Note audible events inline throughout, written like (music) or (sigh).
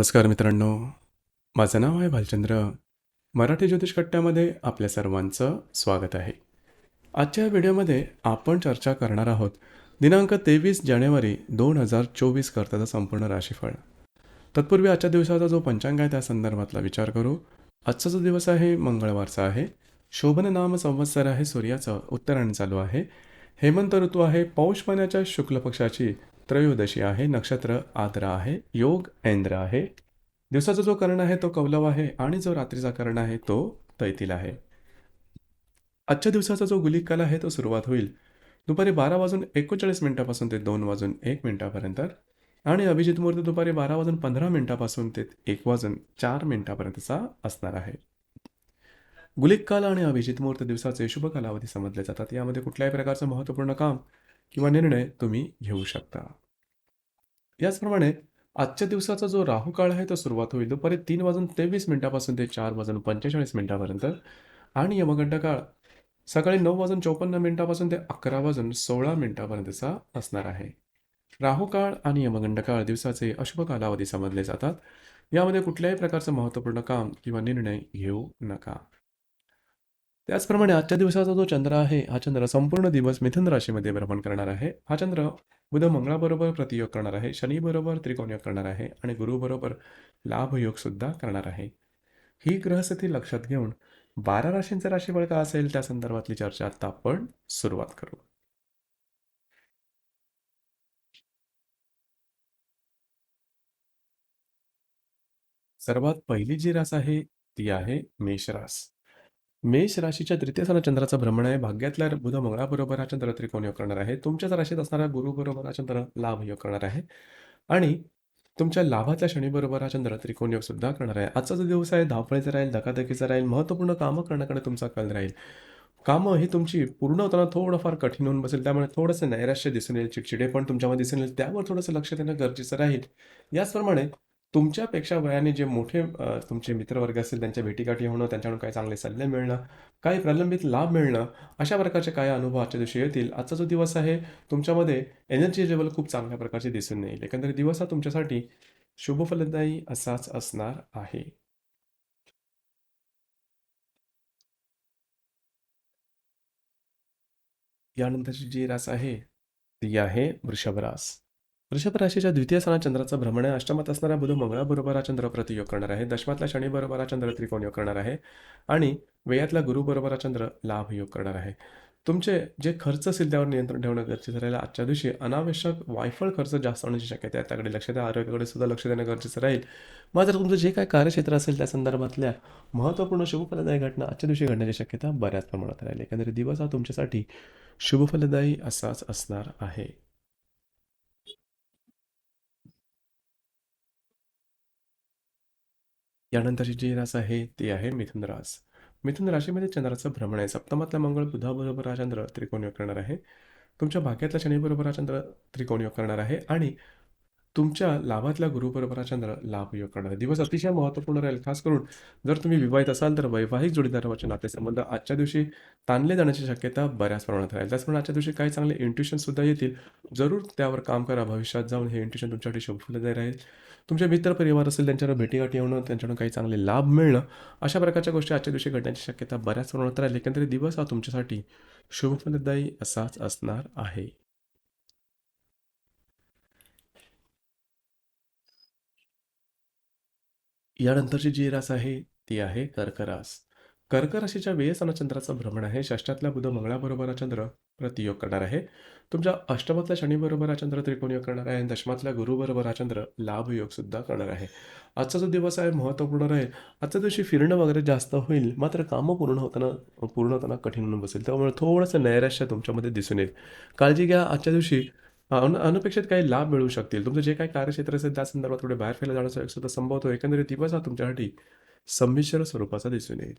नमस्कार मित्रांनो. माझं नाव आहे भालचंद्र. मराठी ज्योतिष कट्ट्यामध्ये आपल्या सर्वांचं स्वागत आहे. आजच्या व्हिडिओमध्ये आपण चर्चा करणार आहोत दिनांक तेवीस जानेवारी दोन हजार चोवीस करताचा संपूर्ण राशीफळ. तत्पूर्वी आजच्या दिवसाचा जो पंचांग आहे त्या संदर्भातला विचार करू. आजचा जो दिवस आहे मंगळवारचा आहे. शोभन नाम संवत्सर आहे सूर्याचं उत्तरायण चालू आहे. हेमंत ऋतू आहे पौष महिन्याच्या शुक्ल पक्षाची त्रयोदशी आहे नक्षत्र आद्र आहे योग ऐंद्र आहे. दिवसाचा जो कर्ण आहे तो कौलव आहे आणि जो रात्रीचा कर्ण आहे तो तैतील आहे. आजच्या दिवसाचा जो गुलिक काल आहे तो सुरुवात होईल. दुपारी बारा वाजून एकोणचाळीस मिनिटापासून ते दोन वाजून एक मिनिटापर्यंत आणि अभिजित मुहूर्त दुपारी बारा वाजून पंधरा मिनिटापासून ते एक वाजून चार मिनिटापर्यंतचा असणार आहे. गुलिक काल आणि अभिजित मुहूर्त दिवसाचे शुभ कालावधी समजले जातात. यामध्ये कुठल्याही प्रकारचं महत्त्वपूर्ण काम किंवा निर्णय तुम्ही घेऊ शकता. याचप्रमाणे आजच्या दिवसाचा जो राहू काळ आहे तो सुरुवात होईल. दुपारी तीन वाजून तेवीस मिनिटापासून ते चार वाजून पंचेचाळीस मिनिटापर्यंत. आणि यमगंड काळ सकाळी नऊ वाजून चौपन्न मिनिटापासून ते अकरा वाजून सोळा मिनिटापर्यंतचा असणार आहे. राहू काळ आणि यमगंड काळ दिवसाचे अशुभ कालावधी समजले जातात. यामध्ये कुठल्याही प्रकारचं महत्त्वपूर्ण काम किंवा निर्णय घेऊ नका. त्याचप्रमाणे आजच्या दिवसाचा जो चंद्र आहे हा चंद्र संपूर्ण दिवस मिथुन राशीमध्ये भ्रमण करणार आहे. हा चंद्र बुध मंगळाबरोबर प्रतियोग करणार आहे शनीबरोबर त्रिकोणयोग करणार आहे आणि गुरुबरोबर लाभ योग सुद्धा करणार आहे. ही ग्रहस्थिती लक्षात घेऊन बारा राशींचं राशीफळ का असेल त्या संदर्भातली चर्चा आता आपण सुरुवात करू. सर्वात पहिली जी रास आहे ती आहे मेष रास. मेष राशीच्या तृतीय स्थानात चंद्राचं भ्रमण आहे. भाग्यातल्या बुध मंगळाबरोबर हा चंद्र त्रिकोण योग करणार आहे. तुमच्याच राशीत असणारा गुरुबरोबर हा चंद्र लाभ योग करणार आहे. आणि तुमच्या लाभाच्या शनीबरोबर हा चंद्र त्रिकोण योग सुद्धा करणार आहे. आजचा जो दिवस आहे धावपळीचा राहील धकाधकीचा राहील महत्त्वपूर्ण कामं करण्याकडे तुमचा कल राहील. कामं ही तुमची पूर्ण होताना थोडंफार कठीण होऊन बसेल. त्यामुळे थोडंसं नैराश्य दिसून येईल चिडचिडे पण तुमच्यामध्ये दिसून येईल. त्यावर थोडंसं लक्ष देणं गरजेचं राहील. याचप्रमाणे तुमच्यापेक्षा वयाने जे मोठे अ, तुमचे मित्रवर्ग असतील त्यांच्या भेटीगाठी होणं त्यांच्याकडून काही चांगले सल्ले मिळणं काही प्रलंबित लाभ मिळणं अशा प्रकारचे काही अनुभव आजच्या दिवशी येतील. आजचा जो दिवस आहे तुमच्यामध्ये एनर्जी लेवल खूप चांगल्या प्रकारचे दिसून येईल. एकंदरीत दिवस हा तुमच्यासाठी शुभफलदायी असाच असणार आहे. यानंतरची जी रास आहे ती आहे वृषभ रास. वृषभ राशीच्या द्वितीय स्थानात चंद्राचा भ्रमण आहे. अष्टमात असणाऱ्या बुध मंगळाबरोबर हा चंद्र प्रतियोग करणार आहे. दशमातला शनीबरोबर हा चंद्र त्रिकोण योग करणार आहे. आणि वयातला गुरुबरोबर हा चंद्र लाभ योग करणार आहे. तुमचे जे खर्च असेल त्यावर नियंत्रण ठेवणं गरजेचं राहील आजच्या दिवशी अनावश्यक वायफळ खर्च जास्त होण्याची शक्यता आहे. त्याकडे लक्ष द्या. आरोग्याकडे सुद्धा लक्ष देणं गरजेचं राहील. मात्र तुमचं जे काय कार्यक्षेत्र असेल त्या संदर्भातल्या महत्त्वपूर्ण शुभफलदायी घटना आजच्या दिवशी घडण्याची शक्यता बऱ्याच प्रमाणात राहील एकंदरीत दिवस हा तुमच्यासाठी शुभफलदायी असाच असणार आहे. यानंतरची जी रास आहे ती आहे मिथुन रास. मिथुन राशीमध्ये चंद्राचं भ्रमण आहे. सप्तमातला मंगळ बुधाबरोबर हा चंद्र त्रिकोण योग करणार आहे. तुमच्या भाग्यातला शनीबरोबर हा चंद्र त्रिकोण योग करणार आहे. आणि तुमच्या लाभातल्या गुरुपरंपराच्या लाभ योग करणार दिवस अतिशय महत्त्वपूर्ण राहील. खास करून जर तुम्ही विवाहित असाल तर वैवाहिक जोडीदारावरचे नातेसंबंध आजच्या दिवशी ताणले जाण्याची शक्यता बऱ्याच प्रमाणात राहील. त्याचप्रमाणे आजच्या दिवशी काही चांगले इंट्युशन सुद्धा येतील. जरूर त्यावर काम करा. भविष्यात जाऊन हे इंट्युशन तुमच्यासाठी शुभफुलदायी राहील. तुमचे मित्र परिवार असेल त्यांच्यावर भेटीगाठी येणं त्यांच्याकडून काही चांगले लाभ मिळणं अशा प्रकारच्या गोष्टी आजच्या दिवशी घडण्याची शक्यता बऱ्याच प्रमाणात राहील. एकंदरीत दिवस हा तुमच्यासाठी शुभफलदायी असाच असणार आहे. यानंतरची जी रास आहे ती आहे कर्क रास कर्क राशीच्या वेयस्थानात चंद्राचं भ्रमण आहे. षष्ठातल्या बुध मंगळाबरोबर हा चंद्र प्रतियोग करणार आहे. तुमच्या अष्टमातल्या शनीबरोबर हा चंद्र त्रिकोण योग करणार आहे. आणि दशमातल्या गुरुबरोबर हा चंद्र लाभयोग सुद्धा करणार आहे. आजचा जो दिवस आहे महत्त्वपूर्ण राहील आजच्या दिवशी फिरणं वगैरे जास्त होईल. मात्र कामं पूर्ण होताना पूर्ण होताना कठीण होऊन बसेल. त्यामुळे थोडंसं नैराश्य तुमच्यामध्ये दिसून येईल. काळजी घ्या. आजच्या दिवशी अन अनपेक्षित काही लाभ मिळू शकतील. तुमचं जे काही कार्यक्षेत्र असेल त्या संदर्भात थोडे बाहेर फिरायला जाण्याचा सुद्धा संभव एकंदरीत दिवस हा तुमच्यासाठी संमिश्र स्वरूपाचा दिसून येईल.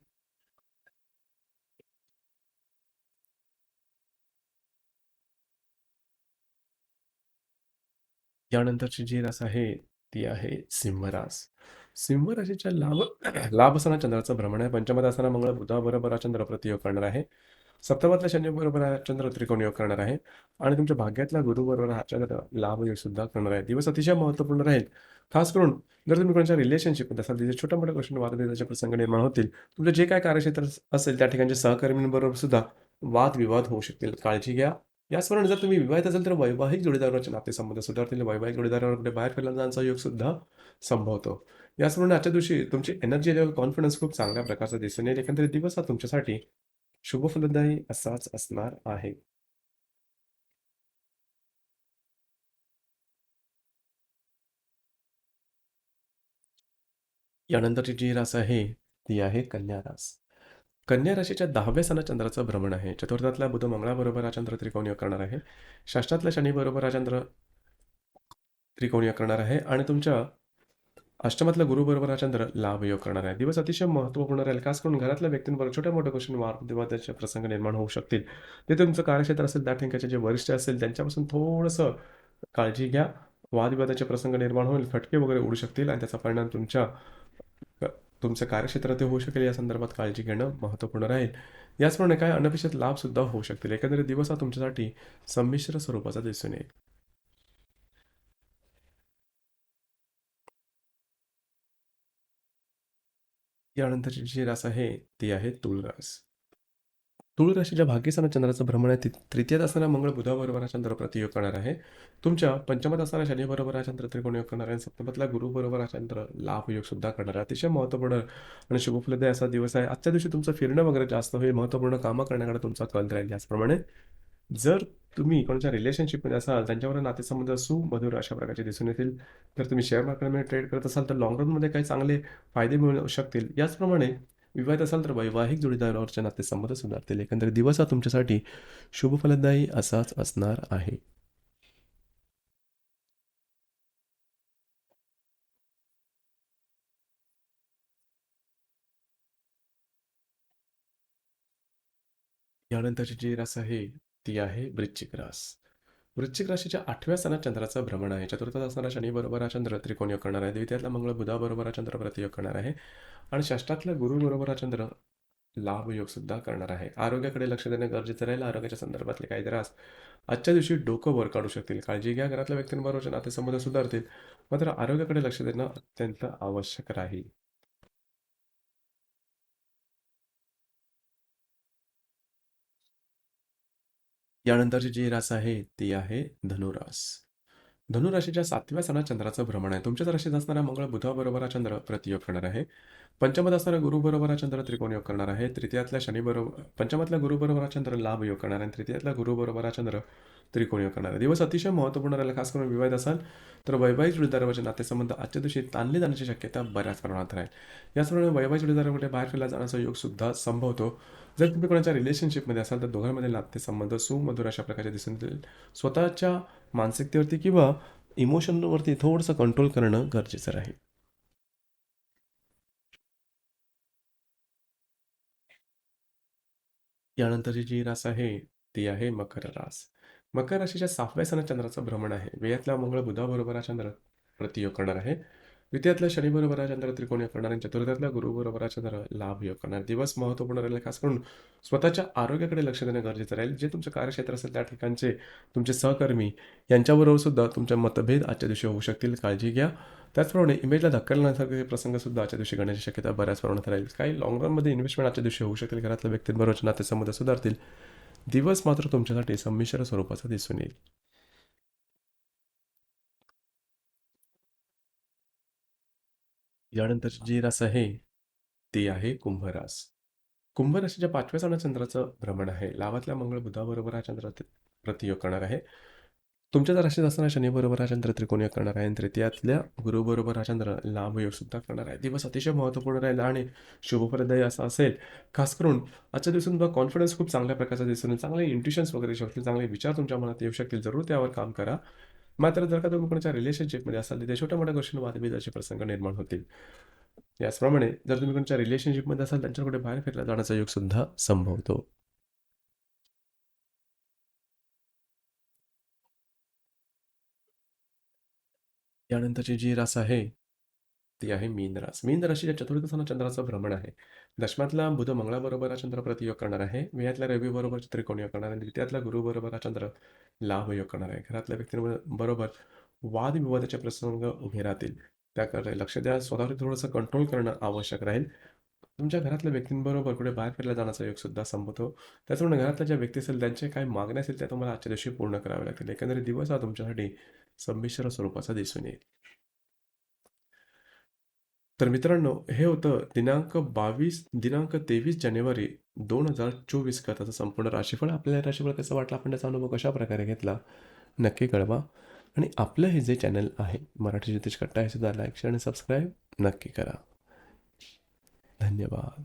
यानंतरची जी रास आहे ती आहे सिंहरास. सिंह राशीच्या लाभ (clears throat) लाभ असताना चंद्राचं भ्रमण आहे. पंचमदासना असताना मंगळ बुधाबरोबर हा चंद्र प्रतियोग करणार आहे. सप्तमातल्या शनीबरोबर हा चंद्र त्रिकोण योग करणार आहे. आणि तुमच्या भाग्यातल्या गुरुबरोबर हा चंद्र लाभ योग सुद्धा करणार आहे. दिवस अतिशय महत्त्वपूर्ण राहील. खास करून जर तुम्ही कोणाच्या रिलेशनशिपमध्ये असाल तिथे छोट्या मोठ्या गोष्टी वादविवादाचे प्रसंग निर्माण होतील. तुमचे जे काय कार्यक्षेत्र असेल त्या ठिकाणच्या सहकर्मींबरोबर सुद्धा वादविवाद होऊ शकतील. काळजी घ्या. याचप्रमाणे जर तुम्ही विवाहित असेल तर वैवाहिक जोडीदाराच्या नातेसंबंध सुधारतील. वैवाहिक जोडीदारावर कुठे बाहेर फिरला जाण्याचा योग सुद्धा संभवतो. याचप्रमाणे आजच्या दिवशी तुमची एनर्जी लेवल कॉन्फिडन्स खूप चांगल्या प्रकारचा दिसून येईल एकंदरीत दिवस हा तुमच्यासाठी शुभ फलदायी असाच असणार आहे यानंतरची जी रास आहे ती आहे कन्या रास कन्या राशीच्या दहाव्या सणात चंद्राचं भ्रमण आहे चतुर्थातल्या बुध मंगळाबरोबर हा चंद्र त्रिकोणीय करणार आहे षष्ठातल्या शनीबरोबर हा चंद्र त्रिकोणीय करणार आहे आणि तुमच्या अष्टमातल्या गुरुबरोबर हा चंद्र लाभ योग करणार आहे. दिवस अतिशय महत्त्वपूर्ण राहील. खास करून घरातल्या व्यक्तींवर छोट्या मोठ्या गोष्टी वादविवादाचे प्रसंग निर्माण होऊ शकतील. ते तुमचं कार्यक्षेत्र असेल त्या ठिकाणचे जे वरिष्ठ असेल त्यांच्यापासून थोडंसं काळजी घ्या. वादविवादाचे प्रसंग निर्माण होईल फटके वगैरे उडू शकतील आणि त्याचा परिणाम तुमच्या तुमचं कार्यक्षेत्र ते होऊ शकेल. या संदर्भात काळजी घेणं महत्त्वपूर्ण राहील. याचप्रमाणे काय अनपेक्षित लाभसुद्धा होऊ शकतील. एकंदरीत दिवस हा तुमच्यासाठी संमिश्र स्वरूपाचा दिसून येईल. यानंतरची जी रास आहे ती आहे तुळ रास. तुळ राशीच्या भाग्यस्थानात चंद्राचं भ्रमण आहे. ति- तृतीयात असताना मंगळ बुधाबरोबर हा चंद्र प्रतियोग करणार आहे. तुमच्या पंचमात असताना शनीबरोबर हा चंद्र त्रिकोण योग करणार आहे. आणि गुरुबरोबर हा चंद्र लाभ योग सुद्धा करणार आहे. अतिशय महत्त्वपूर्ण आणि शुभफलदायी असा दिवस आहे. आजच्या दिवशी तुमचं फिरणं वगैरे जास्त होईल. महत्त्वपूर्ण कामं करण्याकडे तुमचा कल राहील. याचप्रमाणे जर तुम्ही कोणाच्या रिलेशनशिपमध्ये असाल त्यांच्यावर नातेसंबंध सुमधुर अशा प्रकारचे दिसून येतील. तर तुम्ही शेअर मार्केटमध्ये ट्रेड करत असाल तर लॉंग रनमध्ये काही चांगले फायदे मिळू शकतील. याचप्रमाणे विवाहित असाल तर वैवाहिक जोडीदारावरचे नातेसंबंध सुधारतील. एकंदरीत दिवस हा तुमच्यासाठी शुभ फलदायी असाच असणार आहे. यानंतरची जी रास आहे ती आहे वृश्चिक रास. वृश्चिक राशीच्या आठव्या सणात चंद्राचं भ्रमण आहे. चतुर्थात असणारा शनी बरोबर हा चंद्र त्रिकोणीय करणार आहे. द्वितीयातला मंगळ बुधाबरोबर हा चंद्र प्रतियोग करणार आहे. आणि षष्टातला गुरु बरोबर हा चंद्र लाभयोगसुद्धा सुद्धा करणार आहे. आरोग्याकडे लक्ष देणं गरजेचं राहील. आरोग्याच्या संदर्भातले काही त्रास आजच्या दिवशी डोकं वर काढू शकतील. काळजी घ्या. घरातल्या व्यक्तींबरोबर नातेसंबंध सुधारतील. मात्र आरोग्याकडे लक्ष देणं अत्यंत आवश्यक राहील. यानंतरची जी रास आहे ती आहे धनुरास. धनुराशीच्या सातव्या सणात चंद्राचं भ्रमण आहे. तुमच्याच राशीत असणारा मंगळ बुधाबरोबर हा चंद्र प्रतियोग करणार आहे. पंचमात असणारा गुरुबरोबर हा चंद्र त्रिकोण योग करणार आहे. तृतीयातल्या शनी बरोबर पंचमातल्या गुरुबरोबर हा चंद्र लाभ योग करणार आहे. आणि तृतीयातल्या गुरुबरोबर हा चंद्र त्रिकोणीय करणारा करणार दिवस अतिशय महत्त्वपूर्ण राहिला खास करून विवाहित असाल तर वैवाहिक जुळीदारावरचे नातेसंबंध आजच्या दिवशी ताणले जाण्याची शक्यता बऱ्याच प्रमाणात राहील. याचप्रमाणे वैवाहिक जुळीदारामध्ये बाहेर फिरला जाण्याचा योगसुद्धा संभवतो. जर तुम्ही कोणाच्या रिलेशनशिपमध्ये असाल तर दोघांमध्ये नातेसंबंध सुमधुर अशा प्रकारचे दिसून येतील. स्वतःच्या मानसिकतेवरती किंवा इमोशनवरती थोडंसं कंट्रोल करणं गरजेचं राहील. यानंतरची जी रास आहे ती आहे मकर रास. मकर राशीच्या सहाव्या सणात चंद्राचं भ्रमण आहे. वेयातला मंगळ बुधाबरोबर हा चंद्र प्रतियोग करणार आहे. द्वितीयातला शनिबरोबर हा चंद्र त्रिकोणीय करणार आणि चतुर्थातल्या गुरुबरोबर हा चंद्र लाभ योग करणार. दिवस महत्त्वपूर्ण राहील खास करून स्वतःच्या आरोग्याकडे लक्ष देणं गरजेचं राहील. जे तुमचं कार्यक्षेत्र असेल त्या ठिकाणचे तुमचे सहकर्मी यांच्याबरोबर सुद्धा तुमच्या मतभेद आजच्या दिवशी होऊ शकतील. काळजी घ्या. त्याचप्रमाणे इमेजला धक्का लागण्यासारखे प्रसंग सुद्धा आजच्या दिवशी घडण्याची शक्यता बऱ्याच प्रमाणात राहील. काही लॉंग रनमध्ये इन्व्हेस्टमेंट आजच्या दिवशी होऊ शकेल घरातल्या व्यक्तींबरोबरचे नातेसंबंध सुधारतील. दिवस मात्र तुमच्यासाठी संमिश्र स्वरूपाचा दिसून येईल. यानंतरची जी रास आहे ती आहे कुंभरास. कुंभराशीच्या पाचव्या सणात चंद्राचं भ्रमण आहे. लाभातल्या मंगळ बुधाबरोबर हा चंद्र प्रतियोग करणार आहे. तुमच्या जर राशीत असताना शनीबरोबर हा चंद्र त्रिकोणीय करणार आहे आणि तृतीयातल्या गुरुबरोबर हा चंद्र लाभ सुद्धा करणार आहे. दिवस अतिशय महत्त्वपूर्ण राहील आणि शुभफलदायी असा असेल. खास करून आजच्या दिवसून तुमचा कॉन्फिडन्स खूप चांगल्या प्रकारचा दिसून चांगले इंट्युशन्स वगैरे येऊ शकतील चांगले विचार तुमच्या मनात येऊ शकतील. जरूर त्यावर काम करा. मात्र जर का तुम्ही कोणाच्या रिलेशनशिपमध्ये असाल तिथे छोट्या मोठ्या गोष्टी वादविदाचे प्रसंग निर्माण होतील. याचप्रमाणे जर तुम्ही कोणत्या रिलेशनशिपमध्ये असाल त्यांच्याकडे बाहेर फिरला जाण्याचा योग सुद्धा संभवतो. यानंतरची जी रास आहे ती आहे मीन रास. मीन राशीच्या चतुर्थ स्थानात चंद्राचं भ्रमण आहे. दशमातला बुध मंगळाबरोबर हा चंद्र प्रतियोग करणार आहे. वियातल्या रवीबरोबर त्रिकोण योग करणार आहे? आणि द्वितीयातल्या गुरुबरोबर हा चंद्र लाभ योग करणार आहे. घरातल्या व्यक्तींबरोबर वादविवादाचे प्रसंग उभे राहतील. त्याकडे लक्ष द्या. स्वतःवर थोडंसं कंट्रोल करणं आवश्यक राहील. तुमच्या घरातल्या व्यक्तींबरोबर कुठे बाहेर फिरला जाण्याचा योग सुद्धा संभवतो त्याचप्रमाणे घरातल्या ज्या व्यक्ती असेल त्यांचे काही मागण्या असेल त्या तुम्हाला आजच्या दिवशी पूर्ण कराव्या लागतील. एकंदरीत दिवस हा तुमच्यासाठी संमिश्र स्वरूपाचा दिसून येईल तर मित्रांनो हे होतं दिनांक बावीस दिनांक तेवीस जानेवारी दोन हजार चोवीस का त्याचं संपूर्ण राशीफळ आपल्याला राशीफळ कसं वाटलं आपण त्याचा अनुभव कशा प्रकारे घेतला नक्की कळवा आणि आपलं हे जे चॅनल आहे मराठी ज्योतिष कट्टा हे सुद्धा लाईक शेअर आणि सबस्क्राईब नक्की करा धन्यवाद